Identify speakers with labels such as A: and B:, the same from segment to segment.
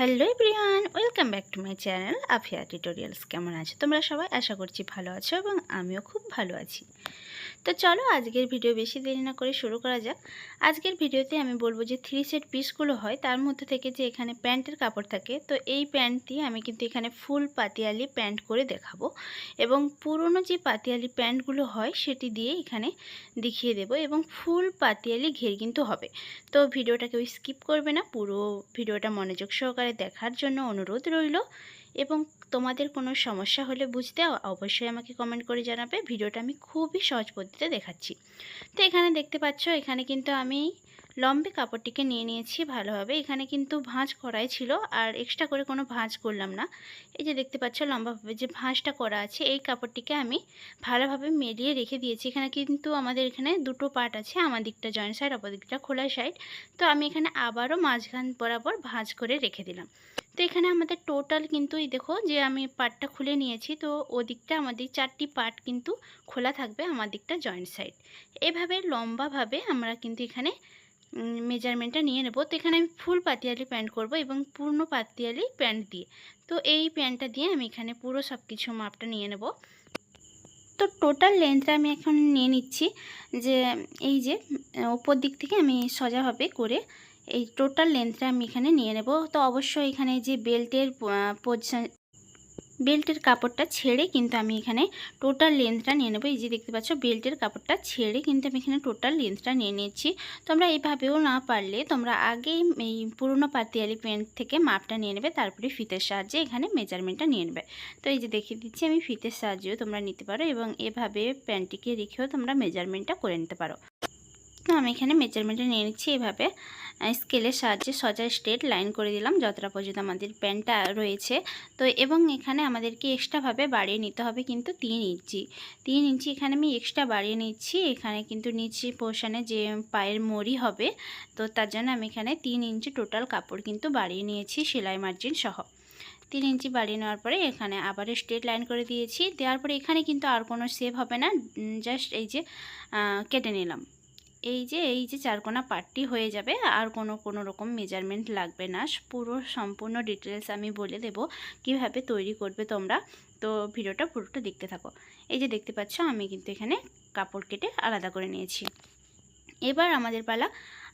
A: Hello everyone, welcome back to my channel Afia tutorials. কেমন আছো তোমরা সবাই? আশা করছি ভালো আছো এবং আমিও খুব ভালো আছি। তো চলো আজকের ভিডিও বেশি দেরি না করে শুরু করা যাক। আজকের ভিডিওতে আমি বলব যে থ্রি সেট পিসগুলো হয়, তার মধ্যে থেকে যে এখানে প্যান্টের কাপড় থাকে, তো এই প্যান্ট দিয়ে আমি কিন্তু এখানে ফুল পাতিয়ালি প্যান্ট করে দেখাবো এবং পুরনো যে পাতিয়ালি প্যান্টগুলো হয়, সেটি দিয়ে এখানে দেখিয়ে দেব এবং ফুল পাতিয়ালি ঘের কিন্তু হবে। তো ভিডিওটা কেউ স্কিপ করবে না, পুরো ভিডিওটা মনোযোগ সহকারে দেখার জন্য অনুরোধ রইল। এবং তোমাদের কোনো সমস্যা হলে বুঝতে অবশ্যই আমাকে কমেন্ট করে জানাবে। ভিডিওটা আমি খুবই সহজ পদ্ধতিতে দেখাচ্ছি। তো এখানে দেখতে পাচ্ছ, এখানে কিন্তু আমি লম্বে কাপড়টিকে নিয়ে নিয়েছি ভালোভাবে। এখানে কিন্তু ভাঁজ করাই ছিল, আর এক্সট্রা করে কোনো ভাঁজ করলাম না। এই যে দেখতে পাচ্ছ লম্বাভাবে যে ভাঁজটা করা আছে, এই কাপড়টিকে আমি ভালোভাবে মেলিয়ে রেখে দিয়েছি। এখানে কিন্তু আমাদের এখানে দুটো পার্ট আছে, আমার দিকটা জয়েন্ট সাইড অপর দিকটা খোলা সাইড তো আমি এখানে আবারও মাঝখান বরাবর ভাঁজ করে রেখে দিলাম। তো এখানে আমাদের টোটাল কিন্তু এই দেখো যে আমি পার্টটা খুলে নিয়েছি, তো ওদিকটা আমাদের চারটি পার্ট কিন্তু খোলা থাকবে আমার দিকটা জয়েন্ট সাইড এভাবে লম্বাভাবে আমরা কিন্তু এখানে মেজারমেন্টটা নিয়ে নেব। তো এখানে আমি ফুল পাতিয়ালি প্যান্ট করব এবং পূর্ণ পাতিয়ালি প্যান্ট দিয়ে। তো এই প্যান্টটা দিয়ে আমি এখানে পুরো সব কিছু মাপটা নিয়ে নেব। তো টোটাল লেন্থটা আমি এখন নিয়ে নিচ্ছি যে এই যে ওপর দিক থেকে আমি সোজাভাবে করে এই টোটাল লেন্থটা আমি এখানে নিয়ে নেব। তো অবশ্যই এখানে যে বেল্টের পজিশন বেল্টের কাপড়টা ছেড়ে কিন্তু আমি এখানে টোটাল লেন্থটা নিয়ে নেব। এই যে দেখতে পাচ্ছ, বেল্টের কাপড়টা ছেড়ে কিন্তু আমি এখানে টোটাল লেন্থটা নিয়ে নিচ্ছি। তোমরা এইভাবেও না পারলে তোমরা আগেই এই পুরোনো পাতিয়ালি প্যান্ট থেকে মাপটা নিয়ে নেবে, তারপরে ফিতের সাহায্যে এখানে মেজারমেন্টটা নিয়ে নেবে। তো এই যে দেখিয়ে দিচ্ছি, আমি ফিতের সাহায্যেও তোমরা নিতে পারো এবং এভাবে প্যান্টটিকে রেখেও তোমরা মেজারমেন্টটা করে নিতে পারো। তো আমি এখানে মেজারমেন্টটা নিয়ে নিচ্ছি এভাবে। স্কেলের সাহায্যে সজা স্ট্রেট লাইন করে দিলাম যতটা পর্যন্ত আমাদের প্যান্টটা রয়েছে। তো এবং এখানে আমাদেরকে এক্সট্রাভাবে বাড়িয়ে নিতে হবে কিন্তু তিন ইঞ্চি। তিন ইঞ্চি এখানে আমি এক্সট্রা বাড়িয়ে নিচ্ছি। এখানে কিন্তু নিচে পোর্শানে যে পায়ের মরি হবে, তো তার জন্য আমি এখানে তিন ইঞ্চি টোটাল কাপড় কিন্তু বাড়িয়ে নিয়েছি সেলাই মার্জিন সহ। তিন ইঞ্চি বাড়িয়ে নেওয়ার পরে এখানে আবার স্ট্রেট লাইন করে দিয়েছি। দেওয়ার পরে এখানে কিন্তু আর কোনো সেভ হবে না। জাস্ট এই যে কেটে নিলাম। এই যে এই যে চারকোনা পার্টটি হয়ে যাবে, আর কোনো কোনো রকম মেজারমেন্ট লাগবে না। পুরো সম্পূর্ণ ডিটেলস আমি বলে দেব কীভাবে তৈরি করবে তোমরা। তো ভিডিওটা পুরোটা দেখতে থাকো। এই যে দেখতে পাচ্ছ, আমি কিন্তু এখানে কাপড় কেটে আলাদা করে নিয়েছি। এবার আমাদের পালা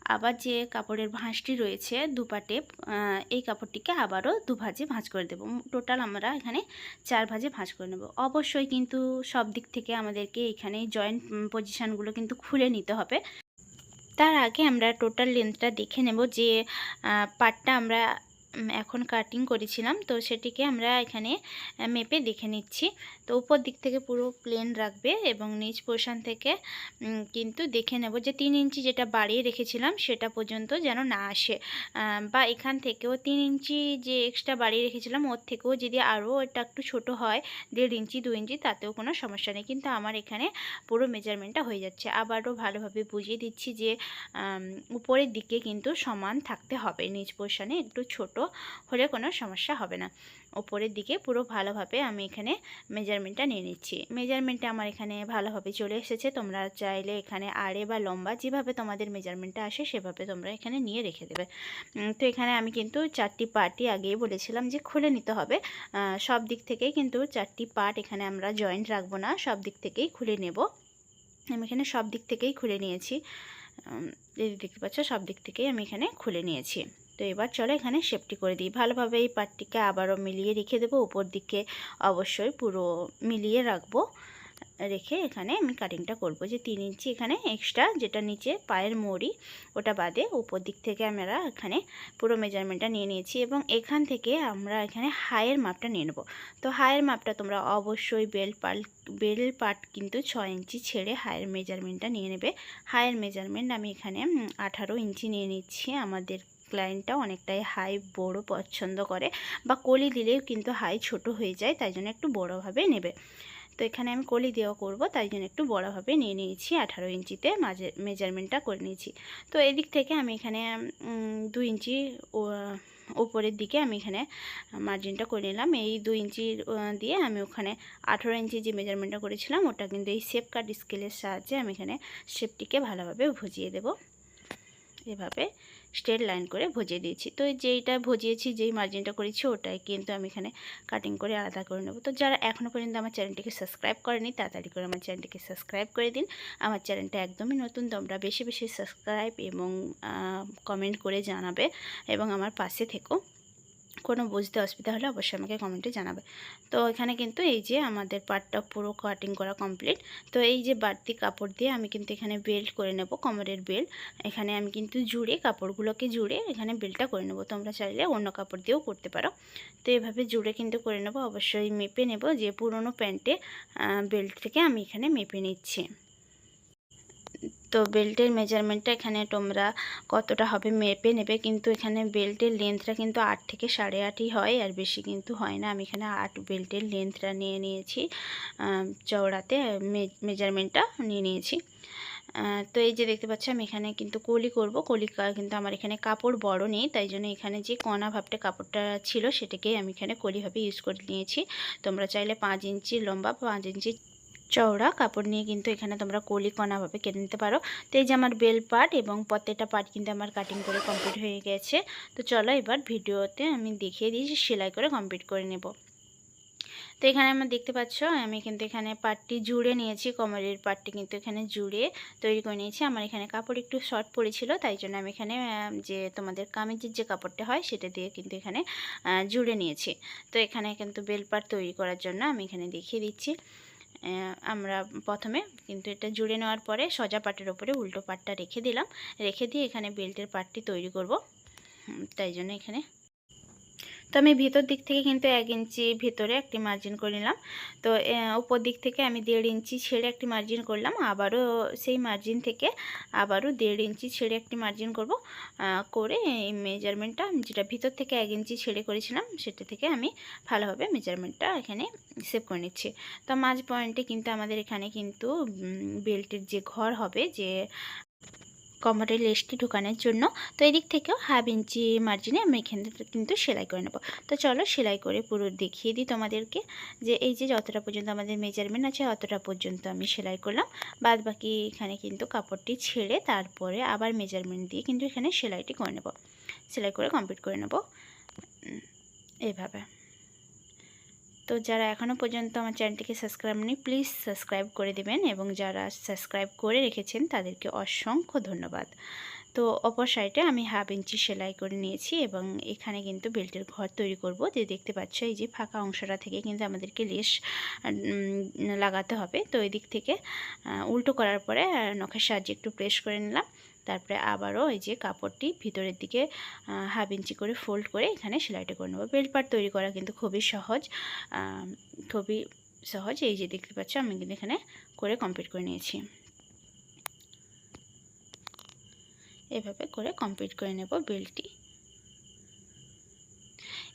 A: আবার যে কাপড়ের ভাঁজটি রয়েছে দুপাটে এই কাপড়টিকে আবারও দুভাজে ভাঁজ করে দেব। টোটাল আমরা এখানে চার ভাজে ভাঁজ করে নেব। অবশ্যই কিন্তু সব দিক থেকে আমাদেরকে এখানে জয়েন্ট পজিশানগুলো কিন্তু খুলে নিতে হবে। তার আগে আমরা টোটাল লেন্থটা দেখে নেব যে পাটটা আমরা এখন কাটিং করেছিলাম। তো সেটিকে আমরা এখানে মেপে দেখে নিচ্ছি। তো উপর দিক থেকে পুরো প্লেন রাখবে এবং নিচ পোর্শান থেকে কিন্তু দেখে নেব যে তিন ইঞ্চি যেটা বাড়িয়ে রেখেছিলাম সেটা পর্যন্ত যেন না আসে। বা এখান থেকেও তিন ইঞ্চি যে এক্সট্রা বাড়িয়ে রেখেছিলাম, ওর থেকেও যদি আরও এটা একটু ছোট হয়, দেড় ইঞ্চি দু ইঞ্চি, তাতেও কোনো সমস্যা নেই। কিন্তু আমার এখানে পুরো মেজারমেন্টটা হয়ে যাচ্ছে। আবারও ভালোভাবে বুঝিয়ে দিচ্ছি যে উপরের দিকে কিন্তু সমান থাকতে হবে। নিচ পোর্শানে একটু ছোট হলে কোনো সমস্যা হবে না। ওপরের দিকে পুরো ভালোভাবে আমি এখানে মেজারমেন্টটা নিয়ে নিচ্ছি। মেজারমেন্টটা আমার এখানে ভালোভাবে চলে এসেছে। তোমরা চাইলে এখানে আড়ে বা লম্বা যেভাবে তোমাদের মেজারমেন্টটা আসে সেভাবে তোমরা এখানে নিয়ে রেখে দেবে। তো এখানে আমি কিন্তু চারটি পার্টই আগেই বলেছিলাম যে খুলে নিতে হবে। সব দিক থেকেই কিন্তু চারটি পার্ট এখানে আমরা জয়েন্ট রাখব না, সব দিক থেকেই খুলে নেব। আমি এখানে সব দিক থেকেই খুলে নিয়েছি। দেখতে পাচ্ছ, সব দিক থেকেই আমি এখানে খুলে নিয়েছি। তো এবার চলো এখানে শেপটি করে দিই। ভালোভাবে এই পাটটিকে আবারও মিলিয়ে রেখে দেবো। উপর দিকে অবশ্যই পুরো মিলিয়ে রাখব। রেখে এখানে আমি কাটিংটা করব। যে তিন ইঞ্চি এখানে এক্সট্রা যেটা নিচে পায়ের মড়ি, ওটা বাদে উপর দিক থেকে আমরা এখানে পুরো মেজারমেন্টটা নিয়ে নিয়েছি এবং এখান থেকে আমরা এখানে হায়ের মাপটা নিয়ে নেব। তো হায়ের মাপটা তোমরা অবশ্যই বেল পাল, বেল পার্ট কিন্তু ছয় ইঞ্চি ছেড়ে হায়ের মেজারমেন্টটা নিয়ে নেবে। হায়ের মেজারমেন্ট আমি এখানে আঠারো ইঞ্চি নিয়ে নিচ্ছি আমাদের ক্লায়েন্টটা অনেকটাই হাই বড় পছন্দ করে বা কলি দিলেও কিন্তু হাই ছোট হয়ে যায়, তাই জন্য একটু বড়োভাবে নেবে। তো এখানে আমি কলি দেওয়া করব, তাই জন্য একটু বড়োভাবে নিয়ে নিয়েছি, আঠারো ইঞ্চিতে মাঝে মেজারমেন্টটা করে নিয়েছি। তো এদিক থেকে আমি এখানে দু ইঞ্চি উপরের দিকে আমি এখানে মার্জিনটা করে নিলাম। এই দু ইঞ্চি দিয়ে আমি ওখানে আঠেরো ইঞ্চি যে মেজারমেন্টটা করেছিলাম, ওটা কিন্তু এই শেপ কাট স্কেলের সাহায্যে আমি এখানে শেপটিকে ভালোভাবে ভুজিয়ে দেবো। এভাবে স্ট্রেট লাইন করে ভজিয়ে দিয়েছি। তো যেইটা ভজিয়েছি, যেই মার্জিনটা করেছি, ওটাই কিন্তু আমি এখানে কাটিং করে আলাদা করে নেব। তো যারা এখনও পর্যন্ত আমার চ্যানেলটিকে সাবস্ক্রাইব করেনি, তাড়াতাড়ি করে আমার চ্যানেলটিকে সাবস্ক্রাইব করে দিন। আমার চ্যানেলটা একদমই নতুন, তোমরা বেশি বেশি সাবস্ক্রাইব এবং কমেন্ট করে জানাবে এবং আমার পাশে থেকো। কোনো বুঝতে অসুবিধা হলে অবশ্যই আমাকে কমেন্টে জানাবে। তো এখানে কিন্তু এই যে আমাদের পাটটা পুরো কাটিং করা কমপ্লিট তো এই যে বাড়তি কাপড় দিয়ে আমি কিন্তু এখানে বেল্ট করে নেব, কোমরের বেল্ট এখানে আমি কিন্তু জুড়ে কাপড়গুলোকে জুড়ে এখানে বেল্টটা করে নেব। তোমরা চাইলে অন্য কাপড় দিয়েও করতে পারো। তো এভাবে জুড়ে কিন্তু করে নেব, অবশ্যই মেপে নেব যে পুরনো প্যান্টে বেল্ট থেকে আমি এখানে মেপে নিচ্ছি। তো বেল্টের মেজারমেন্টটা এখানে তোমরা কতটা হবে মেপে নেবে। কিন্তু এখানে বেল্টের লেন্থটা কিন্তু আট থেকে সাড়ে আটই হয়, আর বেশি কিন্তু হয় না। আমি এখানে আট বেল্টের লেন্থটা নিয়ে নিয়েছি চওড়াতে মেজারমেন্টটা নিয়ে নিয়েছি। তো এই যে দেখতে পাচ্ছি, আমি এখানে কিন্তু কলি করব। কলি কিন্তু আমার এখানে কাপড় বড় নেই, তাই জন্য এখানে যে কণা ভাবটা কাপড়টা ছিল, সেটাকেই আমি এখানে কলিভাবে ইউজ করে নিয়েছি। তোমরা চাইলে পাঁচ ইঞ্চি লম্বা, পাঁচ ইঞ্চি চওড়া কাপড় নিয়ে কিন্তু এখানে তোমরা কলি কণাভাবে কেটে নিতে পারো। তো এই যে আমার বেল পার্ট এবং প্রত্যেকটা পার্ট কিন্তু আমার কাটিং করে কমপ্লিট হয়ে গেছে। তো চলো এবার ভিডিওতে আমি দেখিয়ে দিয়েছি সেলাই করে কমপ্লিট করে নেব। তো এখানে আমরা দেখতে পাচ্ছ, আমি কিন্তু এখানে পাটটি জুড়ে নিয়েছি, কোমরের পাটটি কিন্তু এখানে জুড়ে তৈরি করে নিয়েছি। আমার এখানে কাপড় একটু শর্ট পড়েছিল, তাই জন্য আমি এখানে যে তোমাদের কামিজের যে কাপড়টা হয় সেটা দিয়ে কিন্তু এখানে জুড়ে নিয়েছি। তো এখানে কিন্তু বেল পাট তৈরি করার জন্য আমি এখানে দেখিয়ে দিচ্ছি। আমরা প্রথমে কিন্তু এটা জুড়ে নেওয়ার পরে সজা পাটের ওপরে উল্টো পাটটা রেখে দিলাম। রেখে দিয়ে এখানে বেল্টের পাটটি তৈরি করব। তাই জন্য এখানে তো আমি ভেতর দিক থেকে কিন্তু এক ইঞ্চি ভেতরে একটি মার্জিন করে নিলাম। তো উপর দিক থেকে আমি দেড় ইঞ্চি ছেড়ে একটি মার্জিন করলাম। আবারও সেই মার্জিন থেকে আবারও দেড় ইঞ্চি ছেড়ে একটি মার্জিন করব। করে এই মেজারমেন্টটা যেটা ভিতর থেকে এক ইঞ্চি ছেড়ে করেছিলাম, সেটা থেকে আমি ভালোভাবে মেজারমেন্টটা এখানে সেভ করে নিচ্ছি। তো, মাঝ পয়েন্টে কিন্তু আমাদের এখানে কিন্তু বেল্টের যে ঘর হবে, যে কমরের লেসটি ঢুকানোর জন্য। তো এদিক থেকেও হাফ ইঞ্চি মার্জিনে আমি এখানে কিন্তু সেলাই করে নেব। তো চলো সেলাই করে পুরো দেখিয়ে দিই তোমাদেরকে যে এই যে যতটা পর্যন্ত আমাদের মেজারমেন্ট আছে অতটা পর্যন্ত আমি সেলাই করলাম। বাদ বাকি এখানে কিন্তু কাপড়টি ছেড়ে তারপরে আবার মেজারমেন্ট দিয়ে কিন্তু এখানে সেলাইটি করে নেব। সেলাই করে কমপ্লিট করে নেব। এইভাবে। তো যারা এখনও পর্যন্ত আমার চ্যানেলটিকে সাবস্ক্রাইব নেই, প্লিজ সাবস্ক্রাইব করে দেবেন এবং যারা সাবস্ক্রাইব করে রেখেছেন তাদেরকে অসংখ্য ধন্যবাদ। তো অপর সাইডে আমি হাফ ইঞ্চি সেলাই করে নিয়েছি এবং এখানে কিন্তু বেল্টের ঘর তৈরি করব। যে দেখতে পাচ্ছ এই যে ফাঁকা অংশটা থেকে কিন্তু আমাদেরকে লেস লাগাতে হবে। তো এই দিক থেকে উল্টো করার পরে নখের সাহায্যে একটু প্রেস করে নিলাম। তারপরে আবারও এই যে কাপড়টি ভিতরের দিকে হাফ ইঞ্চি করে ফোল্ড করে এখানে সেলাইটা করে নেব। বেল্ট পার্ট তৈরি করা কিন্তু খুবই সহজ খুবই সহজ। এই যে দেখতে পাচ্ছ, আমি কিন্তু এখানে করে কমপ্লিট করে নিয়েছি। এভাবে করে কমপ্লিট করে নেব বেল্টটি।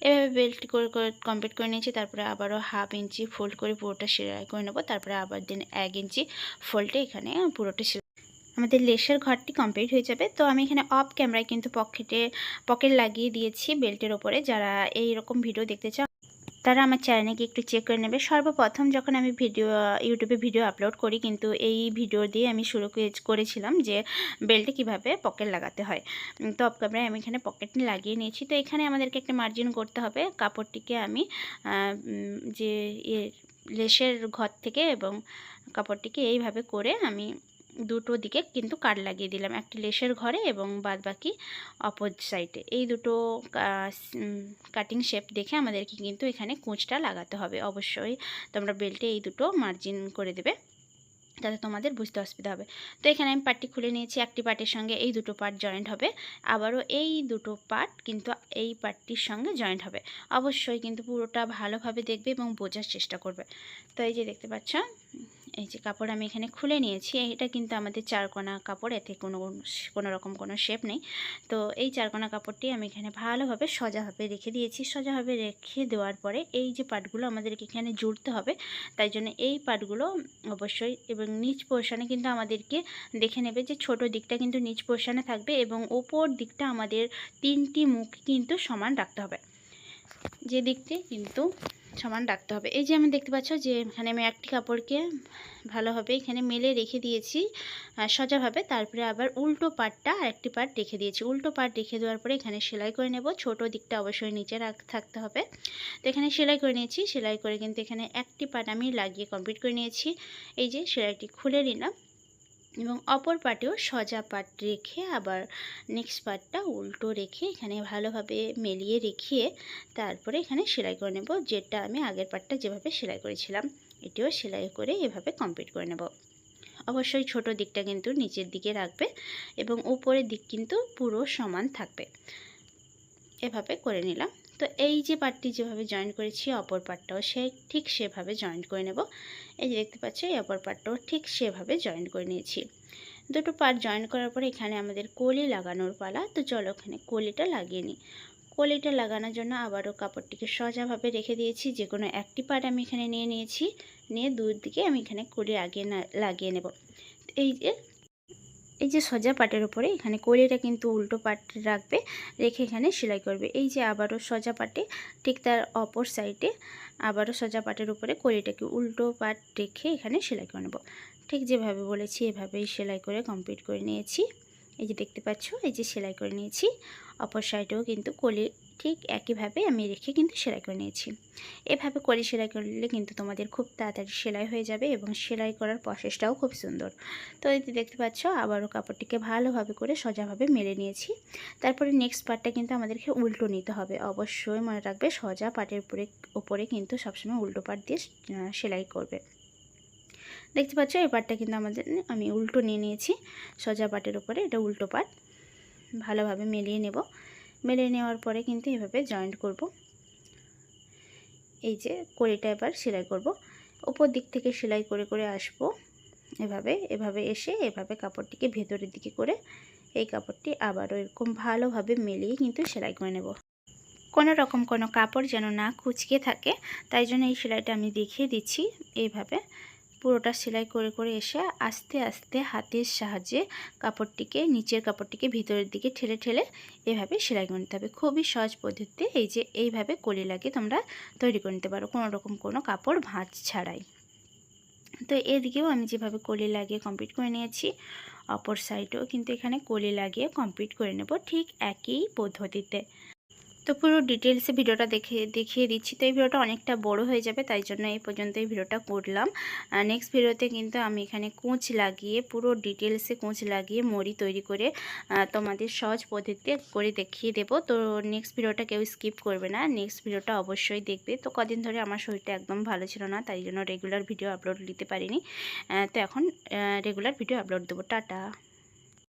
A: এভাবে বেল্ট করে কমপ্লিট করে নিয়েছি, তারপরে আবারও হাফ ইঞ্চি ফোল্ড করে পুরোটা সেলাই করে নেব। তারপরে আবার দিন এক ইঞ্চি ফোল্ডে এখানে পুরোটা আমাদের লেসের ঘরটি কমপ্লিট হয়ে যাবে। তো আমি এখানে অফ ক্যামেরায় কিন্তু পকেটে পকেট লাগিয়ে দিয়েছি বেল্টের ওপরে। যারা এই রকম ভিডিও দেখতে চাও, তারা আমার চ্যানেলে গিয়ে একটু চেক করে নেবে। সর্বপ্রথম যখন আমি ভিডিও ইউটিউবে ভিডিও আপলোড করি কিন্তু এই ভিডিও দিয়ে আমি শুরু করেছিলাম যে বেল্টে কীভাবে পকেট লাগাতে হয়। তো অফ ক্যামেরায় আমি এখানে পকেট লাগিয়ে নিয়েছি। তো এখানে আমাদেরকে একটা মার্জিন করতে হবে। কাপড়টিকে আমি যে লেসের ঘর থেকে এবং কাপড়টিকে এইভাবে করে আমি দুটো দিকে কিন্তু কাট লাগিয়ে দিলাম। একটি লেসের ঘরে এবং বাদ বাকি অপোজ সাইডে। এই দুটো কাটিং শেপ দেখে আমাদেরকে কিন্তু এখানে কুঁচটা লাগাতে হবে। অবশ্যই তোমরা বেল্টে এই দুটো মার্জিন করে দেবে তাতে তোমাদের বুঝতে অসুবিধা হবে। তো এখানে আমি পার্টটি খুলে নিয়েছি। একটি পার্টের সঙ্গে এই দুটো পার্ট জয়েন্ট হবে। আবারও এই দুটো পার্ট কিন্তু এই পার্টটির সঙ্গে জয়েন্ট হবে। অবশ্যই কিন্তু পুরোটা ভালোভাবে দেখবে এবং বোঝার চেষ্টা করবে। তো এই যে দেখতে পাচ্ছ এই যে কাপড় আমি এখানে খুলে নিয়েছি এটা কিন্তু আমাদের চারকোনা কাপড়, এতে কোনো কোনো রকম কোনো শেপ নেই। তো এই চারকোনা কাপড়টি আমি এখানে ভালোভাবে সজাভাবে রেখে দিয়েছি। সজাভাবে রেখে দেওয়ার পরে এই যে পাটগুলো আমাদেরকে এখানে জুড়তে হবে, তাই জন্য এই পাটগুলো অবশ্যই এবং নিচ পোর্শানে কিন্তু আমাদেরকে দেখে নেবে যে ছোট দিকটা কিন্তু নিচ পোর্শানে থাকবে এবং ওপর দিকটা আমাদের তিনটি মুখ কিন্তু সমান রাখতে হবে। যে দিকটি কিন্তু সমান রাখতে হবে। এই যে আমি দেখতে পাচ্ছ যে এখানে আমি একটি কাপড়কে ভালোভাবে এখানে মেলে রেখে দিয়েছি সোজাভাবে। তারপরে আবার উল্টো পাটটা আরেকটি পাট রেখে দিয়েছি। উল্টো পাট রেখে দেওয়ার পরে এখানে সেলাই করে নেব। ছোট দিকটা অবশ্যই নিচে রাখ, থাকতে হবে। তো এখানে সেলাই করে নিয়েছি। সেলাই করে কিন্তু এখানে একটি পাট আমি লাগিয়ে কমপ্লিট করে নিয়েছি। এই যে সেলাইটি খুলে নিলাম। এবং অপর পাটেও সজা পাট রেখে আবার নেক্সট পার্টটা উল্টো রেখে এখানে ভালোভাবে মেলিয়ে রেখে তারপরে এখানে সেলাই করে নেব, যেটা আমি আগের পার্টটা যেভাবে সেলাই করেছিলাম, এটিও সেলাই করে এভাবে কমপ্লিট করে নেব। অবশ্যই ছোট দিকটা কিন্তু নিচের দিকে রাখবে এবং উপরের দিক কিন্তু পুরো সমান থাকবে। এভাবে করে নিলাম। তো এই যে পার্টটি যেভাবে জয়েন করেছি, অপর পার্টটাও সে ঠিক সেভাবে জয়েন করে নেব। এই যে দেখতে পাচ্ছ, এই অপর পার্টটাও ঠিক সেভাবে জয়েন করে নিয়েছি। দুটো পার্ট জয়েন করার পরে এখানে আমাদের কলি লাগানোর পালা। তো চলো ওখানে কলিটা লাগিয়ে নিই। কলিটা লাগানোর জন্য আবারও কাপড়টিকে সোজাভাবে রেখে দিয়েছি। যে কোনো একটি পার্ট আমি এখানে নিয়ে নিয়েছি। নিয়ে দুই দিকে আমি এখানে কলি লাগিয়ে না, লাগিয়ে নেব। এই যে এই যে সজা পাটের উপরে, এখানে কলিটা কিন্তু উল্টো পাট রাখবে, রেখে এখানে সেলাই করবে। এই যে আবারও সজা পাটে, ঠিক তার অপর সাইডে আবারও সজা পাটের উপরে কলিটাকে উল্টো পাট রেখে এখানে সেলাই করে নেব। ঠিক যেভাবে বলেছি, এভাবেই সেলাই করে কমপ্লিট করে নিয়েছি। এই যে দেখতে পাচ্ছ, এই যে সেলাই করে নিয়েছি। অপর সাইডেও কিন্তু কলি ঠিক একইভাবে আমি রেখে কিন্তু সেলাই করে নিয়েছি। এভাবে কলি সেলাই করলে কিন্তু তোমাদের খুব তাড়াতাড়ি সেলাই হয়ে যাবে এবং সেলাই করার প্রসেসটাও খুব সুন্দর। তো এই দেখতে পাচ্ছ, আবারও কাপড়টিকে ভালোভাবে করে সোজাভাবে মেলে নিয়েছি। তারপরে নেক্সট পার্টটা কিন্তু আমাদেরকে উল্টো নিতে হবে। অবশ্যই মনে রাখবে, সোজা পাটের উপরে উপরে কিন্তু সবসময় উল্টো পাট দিয়ে সেলাই করবে। দেখতে পাচ্ছ, এই পাটটা কিন্তু আমাদের, আমি উল্টো নিয়ে নিয়েছি সোজা পাটের উপরে, এটা উল্টো পাট। ভালোভাবে মেলিয়ে নেব। মেলিয়ে নেওয়ার পরে কিন্তু এভাবে জয়েন্ট করব। এই যে কড়িটা এবার সেলাই করব। ওপর দিক থেকে সেলাই করে করে আসব। এভাবে এভাবে এসে এভাবে কাপড়টিকে ভেতরের দিকে করে এই কাপড়টি আবারও এরকম ভালোভাবে মেলিয়ে কিন্তু সেলাই করে নেব। কোনো রকম কোনো কাপড় যেন না কুচকে থাকে, তাই জন্য এই সেলাইটা আমি দেখিয়ে দিচ্ছি এইভাবে। পুরোটা সেলাই করে করে এসে আস্তে আস্তে হাতের সাহায্যে কাপড়টিকে, নিচের কাপড়টিকে ভিতরের দিকে ঠেলে ঠেলে এভাবে সেলাই করে নিতে হবে। খুবই সহজ পদ্ধতিতে এই যে এইভাবে কলি লাগিয়ে তোমরা তৈরি করে নিতে পারো, কোনো রকম কোনো কাপড় ভাঁজ ছাড়াই। তো এদিকেও আমি যেভাবে কলি লাগিয়ে কমপ্লিট করে নিয়েছি, অপর সাইডেও কিন্তু এখানে কলি লাগিয়ে কমপ্লিট করে নেব ঠিক একই পদ্ধতিতে। তো পুরো ডিটেলসে ভিডিওটা দেখে, দেখিয়ে দিচ্ছি। তো এই ভিডিওটা অনেকটা বড় হয়ে যাবে, তাই জন্য এই পর্যন্ত এই ভিডিওটা করলাম। নেক্সট ভিডিওতে কিন্তু আমি এখানে কোঁচ লাগিয়ে, পুরো ডিটেলসে কোঁচ লাগিয়ে মড়ি তৈরি করে তোমাদের সহজ পদ্ধতিতে করে দেখিয়ে দেবো। তো নেক্সট ভিডিওটা কেউ স্কিপ করবে না। নেক্সট ভিডিওটা অবশ্যই দেখবে। তো কদিন ধরে আমার শরীরটা একদম ভালো ছিল না, তাই জন্য রেগুলার ভিডিও আপলোড দিতে পারিনি। তো এখন রেগুলার ভিডিও আপলোড দেবো। টাটা।